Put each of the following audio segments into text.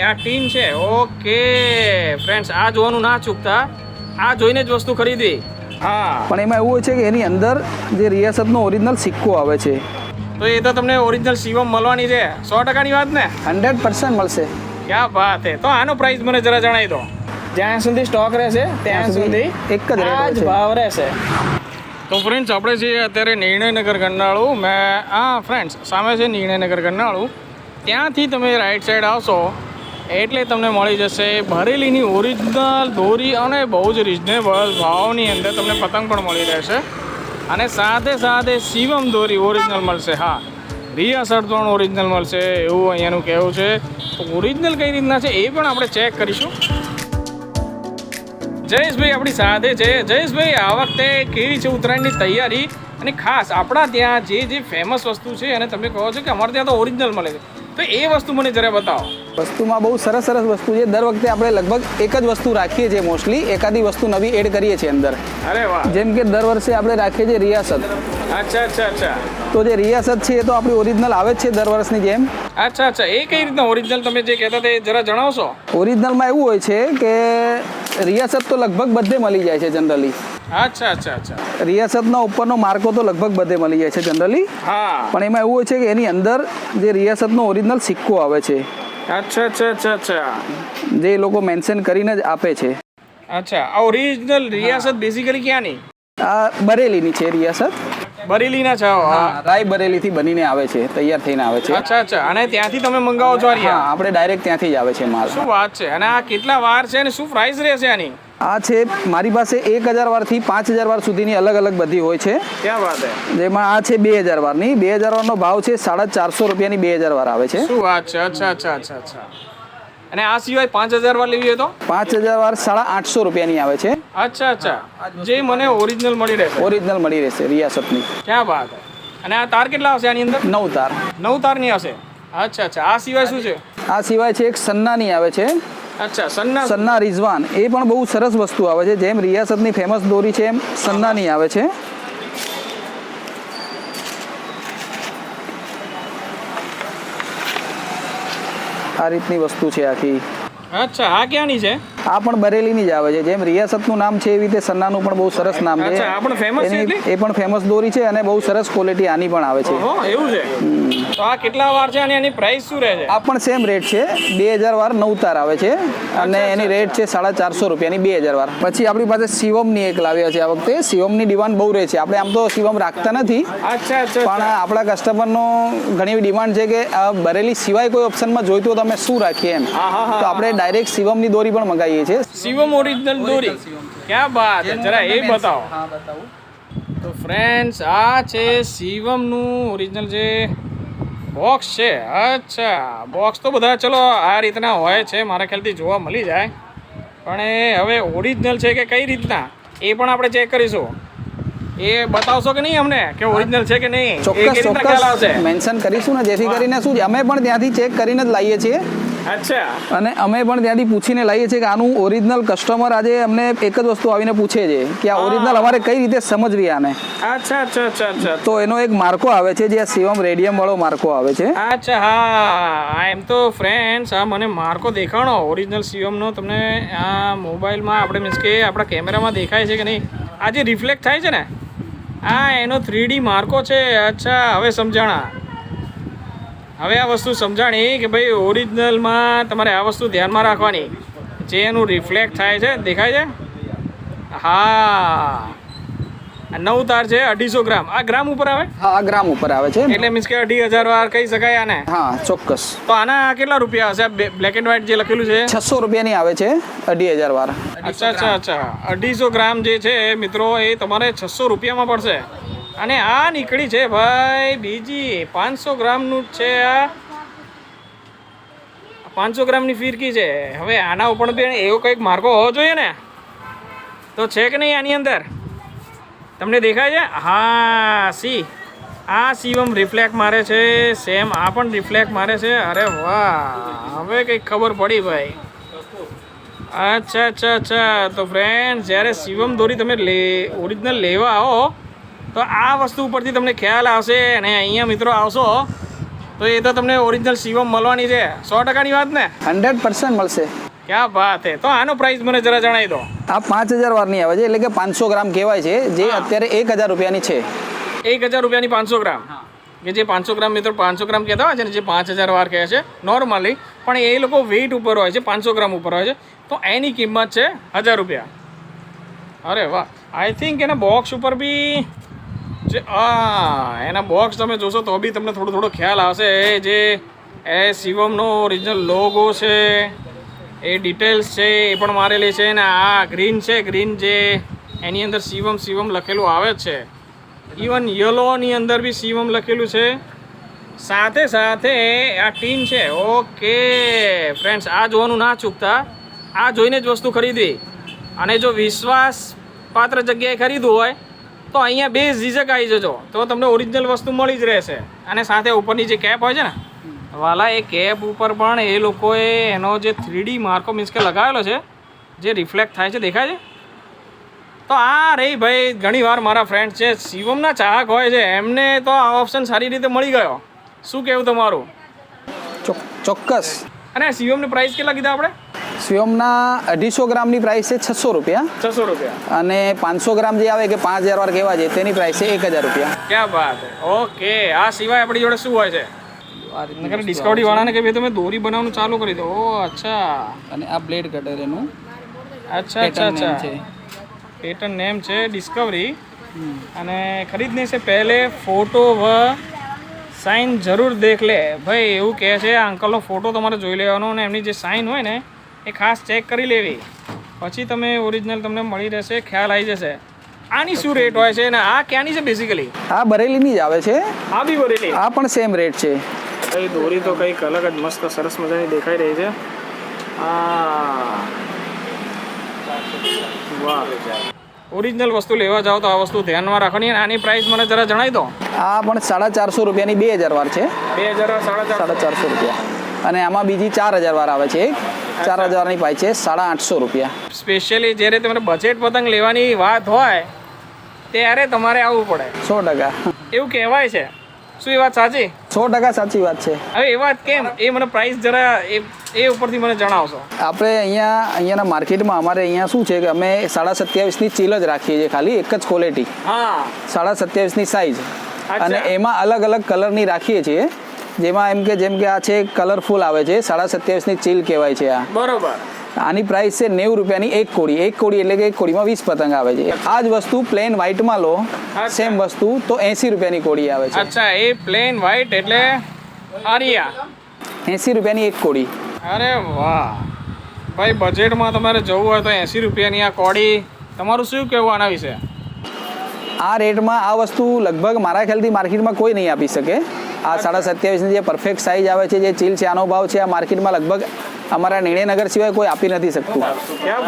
આ ટીમ છે. Okay friends આ જોવાનું ના ચૂકતા. આ જોઈને જ વસ્તુ ખરીદી. હા. પણ એમાં એવું હોય છે કે એની અંદર જે રિયાસતનો ઓરિજિનલ સિક્કો આવે છે. તો એ તો તમને ઓરિજિનલ શિવમ મળવાની છે. સો ટકાની વાત ને? હંડ્રેડ પર્સન્ટ મળશે. ક્યાં વાત હે. તો આનો પ્રાઇસ મને જરા જણાવી દો. જ્યાં સુધી સ્ટોક રહેશે ત્યાં સુધી એક જ આ જ. ભાવ રહેશે. તો ફ્રેન્ડ્સ આપણે છીએ અત્યારે નિર્ણયનગર ગરનાળું મેં હા ફ્રેન્ડ્સ સામે છે નિર્ણયનગર ગરનાળું. ત્યાંથી તમે રાઈટ સાઈડ આવશો. એટલે તમને મળી જશે ભરેલીની ઓરિજિનલ દોરી અને બહુ જ રિઝનેબલ ભાવની અંદર તમને પતંગ પણ મળી રહેશે. અને સાથે સાથે શિવમ દોરી ઓરિજિનલ મળશે. હા, રિયા શર્ટ પણ ઓરિજિનલ મળશે એવું અહીંયાનું કહેવું છે. તો ઓરિજિનલ કઈ રીતના છે એ પણ આપણે ચેક કરીશું. જયેશભાઈ આપણી સાથે છે. જયેશભાઈ, આ વખતે કેવી છે ઉત્તરાયણની તૈયારી? અને ખાસ આપણા ત્યાં જે જે ફેમસ વસ્તુ છે અને તમે કહો છો કે અમારે ત્યાં તો ઓરિજિનલ મળે છે. તો એ વસ્તુ મને જરા બતાવો. વસ્તુમાં બહુ સરસ સરસ વસ્તુ છે. દર વખતે આપણે લગભગ એક જ વસ્તુ રાખીએ છીએ મોસ્ટલી એકાદી વસ્તુ નવી એડ કરીએ છીએ અંદર. અરે વાહ. જેમ કે દર વર્ષે આપણે રાખીએ છીએ રિયાસત. અચ્છા અચ્છા અચ્છા. તો જે રિયાસત છે એ તો આપણી ઓરિજિનલ આવે જ છે દર વર્ષની જેમ. અચ્છા અચ્છા. એ કઈ રીતના ઓરિજિનલ તમે જે કહેતા હતા એ જરા જણાવશો? ઓરિજિનલમાં એવું હોય છે કે રિયાસત તો લગભગ બધે મળી જાય છે જનરલી અચ્છા અચ્છા અચ્છા. રિયાસતનો ઉપરનો માર્કો તો લગભગ બધે મળી જાય છે જનરલી હા. પણ એમાં એવું હોય છે કે એની અંદર જે રિયાસતનો ઓરિજિનલ સિક્કો આવે છે. અચ્છા અચ્છા અચ્છા અચ્છા. જે લોકો મેન્શન કરીને જ આપે છે. અચ્છા. આ ઓરિજિનલ રિયાસત બેઝિકલી ક્યાંની? આ બરેલીની છે રિયાસત. બરેલીના છો? હા રાય બરેલીથી બનીને આવે છે તૈયાર થઈને આવે છે. અચ્છા અચ્છા. અને ત્યાંથી તમે મંગાવો છો હા આપણે ડાયરેક્ટ ત્યાંથી જ આવે છે માલ. શું વાત છે? અને આ કેટલા વાર છે અને શું પ્રાઇસ રહેશે આની? આ છે મારી પાસે એક હજાર વારથી પાંચ હજાર વાર સુધીની અલગ અલગ બધી હોય છે. ક્યાં વાત છે? જેમાં આ છે બે હજાર વારની. બે હજાર વારનો ભાવ છે સાડા ચારસો રૂપિયાની બે હજાર વાર આવે છે. શું વાત છે? અચ્છા અચ્છા અચ્છા અચ્છા. અને આ સિવાય પાંચ હજાર વાર લેવી હોય તો? પાંચ હજાર વાર સાડા આઠસો રૂપિયાની આવે છે. અચ્છા અચ્છા. જે મને ઓરિજિનલ મળી રહેશે. ઓરિજિનલ મળી રહેશે રિયાસતની. ક્યાં વાત અને આ તાર કેટલા હશે આની અંદર? નવ તાર. નવ તારની હશે. અચ્છા અચ્છા. આ સિવાય શું છે? આ સિવાય છે એક સન્નાની આવે છે. અચ્છા સન્ના. સન્ના રિઝવાન. એ પણ બહુ સરસ વસ્તુ આવે છે. જેમ રિયાસતની ફેમસ દોરી છે એમ સન્નાની આવે છે. આ રીતની વસ્તુ છે આખી. અચ્છા આ ક્યાંની છે? આ પણ બરેલીની જ આવે છે. જેમ રિયાસતનું નામ છે એવી રીતે સન્નાનું પણ બહુ સરસ નામ છે. એની- એ પણ ફેમસ દોરી છે અને બહુ સરસ ક્વોલિટી આની પણ આવે છે. એવું છે? તો આ કેટલા વાર છે અને એની પ્રાઇસ શું રહે છે? આ પણ સેમ રેટ છે. બે હજાર વાર નવ તાર આવે છે અને એની રેટ છે સાડા ચારસો રૂપિયાની બે હજાર વાર. પછી આપણી પાસે શિવમની એક લાવ્યા છે આ વખતે. શિવમની ડિમાન્ડ બહુ રહે છે. આપણે આમ તો શિવમ રાખતા નથી. પણ આપણા કસ્ટમરનો ઘણી ડિમાન્ડ છે કે આ બરેલી સિવાય કોઈ ઓપ્શનમાં જોઈતું હોય તો અમે શું રાખીએ એમ. તો આપણે ડાયરેક્ટ શિવમની દોરી પણ છીએ. શિવમ ઓરિજિનલ દોરી. ક્યાં બાત હે જરા એ બતાવો. તો ફ્રેન્ડ્સ આ છે શિવમનું ઓરિજિનલ જે બોક્સ છે. અચ્છા બોક્સ તો બધા ચલો આ રીતના હોય છે. મારા ખ્યાલથી જોવા મળી જાય. પણ એ હવે ઓરિજિનલ છે કે કઈ રીતના? એ પણ આપણે ચેક કરીશું. એ બતાવશો કે નહીં અમને? કે ઓરિજિનલ છે કે નહીં? ચોક્કસ ચોક્કસ. મેન્શન કરીશું ને જેથી કરીને શું છે અમે પણ ત્યાંથી ચેક કરીને જ લાવીએ છીએ. અચ્છા. અને અમે પણ ત્યાંથી પૂછીને લાવીએ છીએ કે આનું ઓરિજિનલ કસ્ટમર આજે અમને એક જ વસ્તુ આવીને પૂછે છે કે આ ઓરિજિનલ અમારે કઈ રીતે સમજવી આને? અચ્છા અચ્છા અચ્છા અચ્છા. તો એનો એક માર્કો આવે છે જે આ શિવમ રેડિયમ વાળો માર્કો આવે છે. અચ્છા હા. એમ તો ફ્રેન્ડ્સ આ મને માર્કો દેખાણો. ઓરિજિનલ શિવમનો તમને આ મોબાઈલમાં આપણે મીન્સ કે આપણા કેમેરામાં દેખાય છે કે નહીં? આ જે રિફ્લેક્ટ થાય છે ને? આ એનો થ્રીડી માર્કો છે. અચ્છા હવે સમજાણા. હવે આ વસ્તુ સમજાણી કે ભાઈ ઓરિજિનલમાં તમારે આ વસ્તુ ધ્યાનમાં રાખવાની. જે એનું રિફ્લેક્ટ થાય છે દેખાય છે? હા. નવ તાર છે અઢીસો ગ્રામ. આ ગ્રામ ઉપર આવે? હા આ ગ્રામ ઉપર આવે છે. એટલે મીન્સ કે અઢી હજાર વાર કહી શકાય આને. હા ચોક્કસ. તો આના કેટલા રૂપિયા હશે? બ્લેક એન્ડ વ્હાઈટ જે લખેલું છે? છસો રૂપિયાની આવે છે અઢી હજાર વાર. અચ્છા અચ્છા અચ્છા. અઢીસો ગ્રામ જે છે મિત્રો એ તમારે છસો રૂપિયામાં પડશે. અને આ નીકળી છે ભાઈ બીજી પાંચસો ગ્રામનું જ છે આ. પાંચસો ગ્રામની ફિરકી છે. હવે આના ઉપર બી એવો કંઈક માર્ગો હોવો જોઈએ ને. તો છે કે નહીં આની અંદર? તમને દેખાય છે? હા, સી. આ શિવમ રિફ્લેક્ટ મારે છે, સેમ આ પણ રિફ્લેક્ટ મારે છે. અરે વાહ, હવે કંઈક ખબર પડી ભાઈ. અચ્છા અચ્છા અચ્છા. તો ફ્રેન્ડ જ્યારે શિવમ દોરી તમે લે ઓરિજિનલ લેવા આવો તો આ વસ્તુ ઉપરથી તમને ખ્યાલ આવશે અને અહીંયા મિત્રો આવશો તો એ તો તમને ઓરિજિનલ શિવમ મળવાની છે. સો ટકાની વાત ને? હંડ્રેડ પર્સન્ટ મળશે. ક્યાં વાત હે? તો આનો પ્રાઇસ મને જરા જણાવી દો. આ પાંચ હજાર વારની આવે છે એટલે કે પાંચસો ગ્રામ કહેવાય છે જે અત્યારે એક હજાર રૂપિયાની છે. એક હજાર રૂપિયાની પાંચસો ગ્રામ? કે જે પાંચસો ગ્રામ મિત્રો પાંચસો ગ્રામ કહેતા હોય છે ને જે પાંચ હજાર વાર કહે છે નોર્મલી પણ એ લોકો વેઇટ ઉપર હોય છે પાંચસો ગ્રામ ઉપર હોય છે. તો એની કિંમત છે હજાર રૂપિયા. અરે વાહ. આઈ થિંક એના બોક્સ ઉપર બી જે, આ, એના બોક્સ તમે જોશો તો બી તમને થોડો થોડો ખ્યાલ આવશે. જે, એ શિવમનો ઓરિજિનલ લોગો છે, એ ડિટેલ્સ છે, એ પણ મારેલી છે ને આ ગ્રીન છે. ગ્રીન જે એની અંદર શિવમ શિવમ લખેલું આવે જ છે. ઇવન યલોની અંદર બી શિવમ લખેલું છે. સાથે સાથે આ ટીમ છે. ઓકે ફ્રેન્ડ્સ આ જોવાનું ના ચૂકતા. આ જોઈને જ વસ્તુ ખરીદવી. અને જો વિશ્વાસ પાત્ર જગ્યાએ ખરીદવું હોય તો અહીંયા બે ઝીઝક આવી જજો. તો તમને ઓરિજિનલ વસ્તુ મળી જ રહેશે. અને સાથે ઉપરની જે કેપ હોય છે ને વાલા એ કેપ ઉપર પણ એ લોકોએ એનો જે થ્રીડી માર્કો મીન્સ કે લગાવેલો છે જે રિફ્લેક્ટ થાય છે દેખાય છે? તો આ રે ભાઈ ઘણીવાર મારા ફ્રેન્ડ છે શિવમના ચાહક હોય છે એમને તો આ ઓપ્શન સારી રીતે મળી ગયો. શું કહેવું તમારું? ચોક- ચોક્કસ અને શિવમની પ્રાઇસ કેટલા કીધા આપણે? સ્વયંના અઢીસો ગ્રામની પ્રાઇસ છે છસો રૂપિયા. છસો રૂપિયા. અને પાંચસો ગ્રામ જે આવે કે પાંચ હજાર વાર કેવા છે તેની પ્રાઇસ છે એક હજાર રૂપિયા. ક્યાં વાત ઓકે આ સિવાય આપણી જોડે શું હોય છે? ડિસ્કાઉન્ટ વાળાને કે ભાઈ તમે દોરી બનાવવાનું ચાલુ કરી દો. ઓ અચ્છા. અને આ બ્લેડ કટર એનું અચ્છા અચ્છા અચ્છા. પેટર્ન નેમ છે ડિસ્કવરી અને ખરીદને છે પહેલે ફોટો વ સાઇન જરૂર દેખ લે. ભાઈ એવું કહે છે આ અંકલનો ફોટો તમારે જોઈ લેવાનો અને એમની જે સાઇન હોય ને એ ખાસ ચેક કરી લેવી. પછી તમે ઓરિજિનલ તમને મળી રહેશે ખ્યાલ આવી જશે. આની શું રેટ હોય છે અને આ ક્યાંની છે બેઝિકલી આ બરેલીની જ આવે છે. આ બી બરેલી? આ પણ સેમ રેટ છે. ભાઈ દોરી તો કંઈક અલગ જ મસ્ત સરસ મજાની દેખાઈ રહી છે. વાહ. ઓરિજિનલ વસ્તુ લેવા જાઓ તો આ વસ્તુ ધ્યાનમાં રાખવાની અને આની પ્રાઇસ મને જરા જણાવી દો. આ પણ સાડા ચારસો રૂપિયાની બે હજાર વાર છે. બે હજાર સાડા ચારસો રૂપિયા. અને આમાં બીજી ચાર હજાર વાર આવે છે. ચાર હજારની પાય છે સાડા આઠસો રૂપિયા. સ્પેશિયલી જ્યારે તમારે બજેટ પતંગ લેવાની વાત હોય ત્યારે તમારે આવવું પડે. સો ટકા. એવું કહેવાય છે. શું એ વાત સાચી? સો ટકા સાચી વાત છે. હવે એ વાત કેમ? એ મને પ્રાઇસ જરા એ એ ઉપરથી મને જણાવશો. આપણે અહીંયા અહીંયાના માર્કેટમાં અમારે અહીંયા શું છે કે અમે સાડા સત્યાવીસની ચીલ જ રાખીએ છીએ ખાલી એક જ ક્વોલિટી હા. સાડા સત્યાવીસની સાઇઝ અને એમાં અલગ અલગ કલરની રાખીએ છીએ. જેમાં એમ કે જેમ કે આ છે કલરફુલ આવે છે. સાડા સત્યાવીસની ચીલ કહેવાય છે આ. બરોબર. આની પ્રાઇસ છે નેવું રૂપિયાની એક કોડી એક કોડી એટલે કે એક કોડીમાં વીસ પતંગ આવે છે. આ જ વસ્તુ પ્લેન વ્હાઇટમાં લો સેમ વસ્તુ તો એંસી રૂપિયાની કોડી આવે છે. અચ્છા એ પ્લેન વ્હાઈટ એટલે આરિયા. એંસી રૂપિયાની એક કોડી અરે વાહ. ભાઈ બજેટમાં તમારે જવું હોય તો એંસી રૂપિયાની આ કોડી તમારું શું કહેવું આના વિશે? આ રેટમાં આ વસ્તુ લગભગ મારા ખ્યાલથી માર્કેટમાં કોઈ નહીં આપી શકે. આ સાડા સત્યાવીસની જે પરફેક્ટ સાઇઝ આવે છે જે ચીલ છે આનો ભાવ છે આ માર્કેટમાં લગભગ અમારા નિર્ણયનગર સિવાય કોઈ આપી નથી શકતું.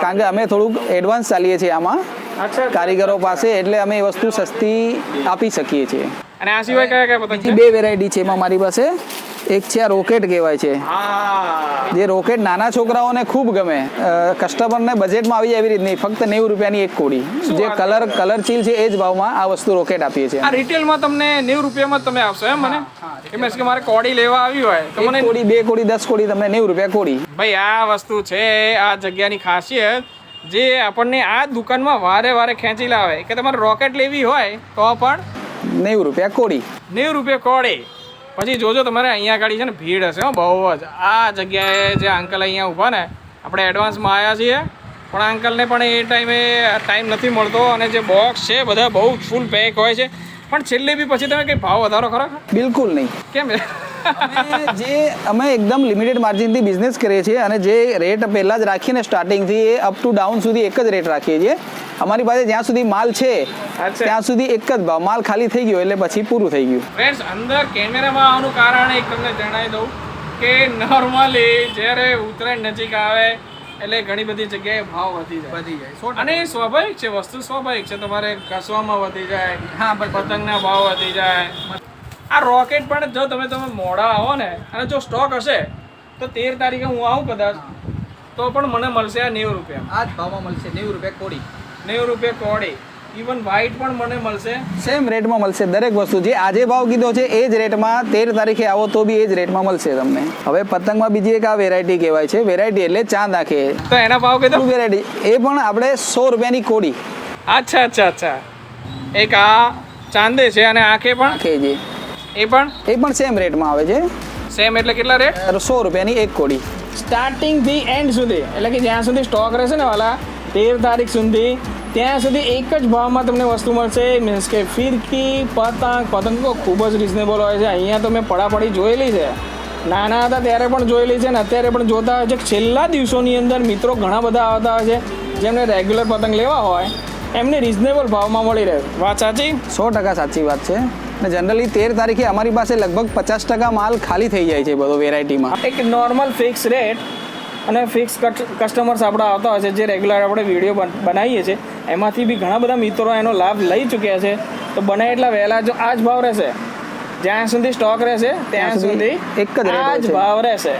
કારણ કે અમે થોડુંક એડવાન્સ ચાલીએ છીએ આમાં. કારીગરો પાસે એટલે અમે એ વસ્તુ સસ્તી આપી શકીએ છીએ. અને આ સિવાય કયા કયા બે વેરાયટી છે એમાં મારી પાસે. એક છે આ રોકેટ કહેવાય છે. જે રોકેટ નાના છોકરાઓને ખૂબ ગમે. કસ્ટમરને બજેટમાં આવી જાય એવી રીતની. ફક્ત નેવું રૂપિયાની એક કોડી. જે કલર કલર ચીલ છે એ જ ભાવમાં આ વસ્તુ રોકેટ આપીએ છીએ. આ રિટેલમાં તમને નેવું રૂપિયામાં તમે આપશો એમ મને? એમ કે મારે કોડી લેવા આવી હોય તો મને કોડી બે કોડી દસ કોડી તમને નેવું રૂપિયા કોડી. ભાઈ આ વસ્તુ છે આ જગ્યાની ખાસિયત. જે આપણને આ દુકાનમાં વારે વારે ખેંચી લાવે. કે તમારે રોકેટ લેવી હોય તો પણ નેવું રૂપિયા કોડી. નેવું રૂપિયા કોડી. પછી જોજો તમારે અહીંયા ગાડી છે ને ભીડ હશે હો બહુ જ. આ જગ્યાએ જે અંકલ અહીંયા ઊભા ને આપણે એડવાન્સમાં આવ્યા છીએ. પણ અંકલને પણ એ ટાઈમે ટાઈમ નથી મળતો અને જે બોક્સ છે બધા બહુ ફૂલ પેક હોય છે. પણ છેલ્લે બી પછી તમે કંઈ ભાવ વધારો ખરો? બિલકુલ નહીં. કેમ? જે અમે એકદમ લિમિટેડ માર્જિનથી બિઝનેસ કરીએ છીએ અને જે રેટ પહેલાં જ રાખીને સ્ટાર્ટિંગથી એ અપ ટુ ડાઉન સુધી એક જ રેટ રાખીએ છીએ. અમારી પાસે જ્યાં સુધી માલ છે ત્યાં સુધી એક જ ભાવ. માલ ખાલી થઈ ગયો એટલે પછી પૂરું થઈ ગયું. ફ્રેન્ડ્સ અંદર કેમેરામાં આવવાનું કારણ એક તમને જણાવી દઉં કે નોર્મલી જ્યારે ઉત્તરાયણ નજીક આવે એટલે ઘણી બધી જગ્યાએ ભાવ વધી જાય. વધી જાય અને એ સ્વાભાવિક છે વસ્તુ સ્વાભાવિક છે. તમારે કસવામાં વધી જાય હા. પતંગના ભાવ વધી જાય. આ રોકેટ પણ જો તમે તમે મોડા આવો ને અને જો સ્ટોક હશે તો તેર તારીખે હું આવું કદાચ તો પણ મને મળશે આ નેવું રૂપિયા. આ જ ભાવમાં મળશે નેવું રૂપિયા કોડી. નેવું રૂપિયા કોડી. ઇવન વ્હાઈટ પણ મને મળશે. સેમ રેટમાં મળશે દરેક વસ્તુ. જે આજે ભાવ કીધો છે એ જ રેટમાં તેર તારીખે આવો તો બી એ જ રેટમાં મળશે તમને. હવે પતંગમાં બીજી એક આ વેરાયટી કહેવાય છે. વેરાયટી એટલે ચાંદ આંખે. તો એના ભાવ કીધો? વેરાયટી એ પણ આપણે સો રૂપિયાની કોડી. અચ્છા અચ્છા અચ્છા. એક આ ચાંદે છે અને આંખે પણ? આંખે જે. એ પણ? એ પણ સેમ રેટમાં આવે છે. સેમ એટલે કેટલા રેટ સો રૂપિયાની એક કોડી. સ્ટાર્ટિંગથી એન્ડ સુધી એટલે કે જ્યાં સુધી સ્ટોક રહેશે ને વાલા તેર તારીખ સુધી ત્યાં સુધી એક જ ભાવમાં તમને વસ્તુ મળશે. મીન્સ કે ફિરકી પતંગ પતંગો ખૂબ જ રિઝનેબલ હોય છે. અહીંયા તો મેં પડાપડી જોયેલી છે. નાના હતા ત્યારે પણ જોયેલી છે ને અત્યારે પણ જોતા હોય છે. છેલ્લા દિવસોની અંદર મિત્રો ઘણા બધા આવતા હોય છે. જેમને રેગ્યુલર પતંગ લેવા હોય એમને રિઝનેબલ ભાવમાં મળી રહે. વાત સાચી? સો ટકા સાચી વાત છે. જનરલી તેર તારીખે અમારી પાસે લગભગ પચાસ ટકા માલ ખાલી થઈ જાય છે બધો વેરાયટીમાં એક નોર્મલ ફિક્સ રેટ અને ફિક્સ કસ્ટમર્સ આપણા આવતા હોય છે જે રેગ્યુલર આપણે વીડિયો બનાવીએ છીએ એમાંથી બી ઘણા બધા મિત્રો એનો લાભ લઈ ચૂક્યા છે. તો બને એટલા વહેલા જો આ જ ભાવ રહેશે. જ્યાં સુધી સ્ટોક રહેશે ત્યાં સુધી એક જ. ભાવ રહેશે.